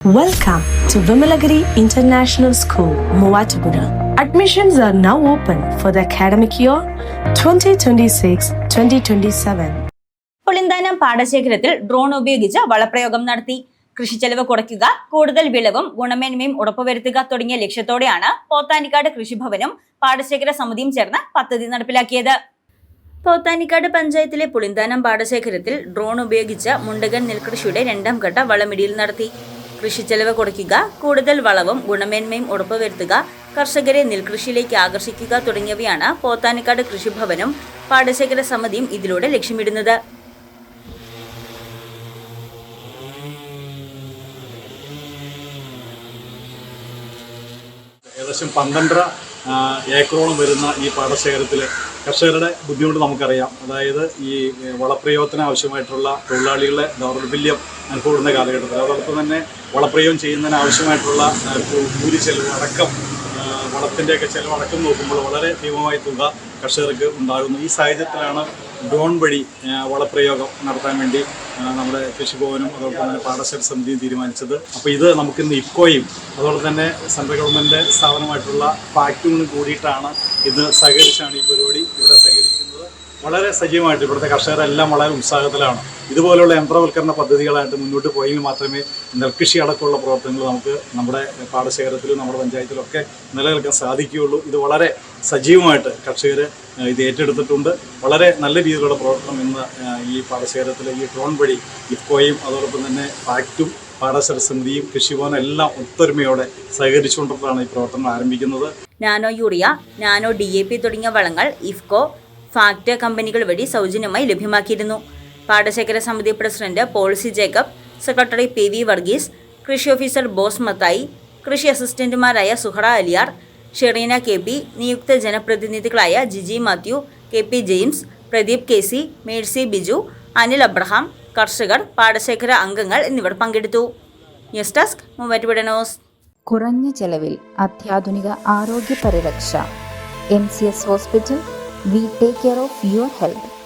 Welcome to Vimalagiri International School, Muvatupura. Admissions are now open for the academic year 2026-2027. Pulinthanam പാടശേഖരത്തിൽ drone ഉപയോഗിച്ച് വളപ്രയോഗം നടത്തി കൃഷിച്ചെലവ് കുറയ്ക്കുക കൂടുതൽ വിളവും ഗുണമേന്മയും ഉറപ്പുവരുത്തുക തുടങ്ങിയ ലക്ഷ്യത്തോടെയാണ് പോത്താനിക്കാട് കൃഷിഭവനും പാടശേഖര സമിതിയും ചേർന്ന് പദ്ധതി നടപ്പിലാക്കിയത് പോത്താനിക്കാട് പഞ്ചായത്തിലെ പുളിന്താനം പാടശേഖരത്തിൽ ഡ്രോൺ ഉപയോഗിച്ച് മുണ്ടകൻ നെൽകൃഷിയുടെ രണ്ടാം ഘട്ട വളമിടിയിൽ നടത്തി കൃഷിച്ചെലവ് കുറയ്ക്കുക കൂടുതൽ വളവും ഗുണമേന്മയും ഉറപ്പുവരുത്തുക കർഷകരെ നെൽകൃഷിയിലേക്ക് ആകർഷിക്കുക തുടങ്ങിയവയാണ് പോത്താനിക്കാട് കൃഷിഭവനും പാടശേഖര സമിതിയും ഇതിലൂടെ ലക്ഷ്യമിടുന്നത്. ഏകദേശം പന്ത്രണ്ടര ഏക്കറോളം വരുന്ന ഈ പാടശേഖരത്തിൽ കർഷകരുടെ ബുദ്ധിമുട്ട് നമുക്കറിയാം. അതായത് ഈ വളപ്രയോഗത്തിന് ആവശ്യമായിട്ടുള്ള തൊഴിലാളികളെ ദൗർബല്യം അനുഭവപ്പെടുന്ന കാലഘട്ടത്തിൽ. അതോടൊപ്പം തന്നെ വളപ്രയോഗം ചെയ്യുന്നതിന് ആവശ്യമായിട്ടുള്ള കൂലി ചെലവ് അടക്കം വളത്തിന്റെയൊക്കെ ചെലവ് അടക്കം നോക്കുമ്പോൾ വളരെ ഭീമമായ തുക കർഷകർക്ക് ഉണ്ടാകുന്നു. ഈ സാഹചര്യത്തിലാണ് ഡ്രോൺ വഴി വളപ്രയോഗം നടത്താൻ വേണ്ടി നമ്മുടെ കൃഷിഭവനും അതോടൊപ്പം തന്നെ പാടശേഖര സമിതിയും തീരുമാനിച്ചത്. അപ്പോൾ ഇത് നമുക്കിന്ന് ഇക്കോയും അതോടൊപ്പം തന്നെ സെൻട്രൽ ഗവൺമെന്റ് സ്ഥാപനമായിട്ടുള്ള ഫാക്ടൂണും കൂടിയിട്ടാണ് ഇന്ന് സഹകരിച്ചാണ് ഈ പരിപാടി ഇവിടെ സഹകരിക്കുന്നത്. വളരെ സജീവമായിട്ട് ഇവിടുത്തെ കർഷകരെല്ലാം വളരെ ഉത്സാഹത്തിലാണ്. ഇതുപോലുള്ള യന്ത്രവൽക്കരണ പദ്ധതികളായിട്ട് മുന്നോട്ട് പോയെങ്കിൽ മാത്രമേ നെൽകൃഷി അടക്കമുള്ള പ്രവർത്തനങ്ങൾ നമുക്ക് നമ്മുടെ പാടശേഖരത്തിലും നമ്മുടെ പഞ്ചായത്തിലൊക്കെ നിലനിൽക്കാൻ സാധിക്കുകയുള്ളൂ. ഇത് വളരെ സജീവമായിട്ട് കർഷകർ ഇത് ഏറ്റെടുത്തിട്ടുണ്ട്. വളരെ നല്ല രീതിയിലുള്ള പ്രവർത്തനം ഇന്ന് ഈ പാടശേഖരത്തിലെ ഈ ഡ്രോൺ വഴി ഇഫ്കോയും അതോടൊപ്പം തന്നെ ഫാക്റ്റും പാടശേഖര സമിതിയും കൃഷിഭവനും എല്ലാം ഒത്തൊരുമയോടെ സഹകരിച്ചുകൊണ്ടിട്ടാണ് ഈ പ്രവർത്തനം ആരംഭിക്കുന്നത്. Nano urea nano D A P തുടങ്ങിയ വളങ്ങൾ ഇഫ്കോ ഫാക്ട് കമ്പനികൾ വഴി സൗജന്യമായി ലഭ്യമാക്കിയിരുന്നു. പാടശേഖര സമിതി president policy Jacob secretary P V Varghese കൃഷി ഓഫീസർ ബോസ് മത്തായി കൃഷി അസിസ്റ്റന്റുമാരായ സുഹറ അലിയാർ ഷെറീന കെ പി നിയുക്ത ജനപ്രതിനിധികളായ Giji Mathew K P James Pradeep K C Mercy Biju Anil Abraham കർഷകർ പാടശേഖര അംഗങ്ങൾ എന്നിവർ പങ്കെടുത്തു. ന്യൂസ് ഡെസ്ക് മൂവാറ്റുപുഴ കുറഞ്ഞ ചെലവിൽ അത്യാധുനിക ആരോഗ്യ പരിരക്ഷ. M C S hospital We take care of your health.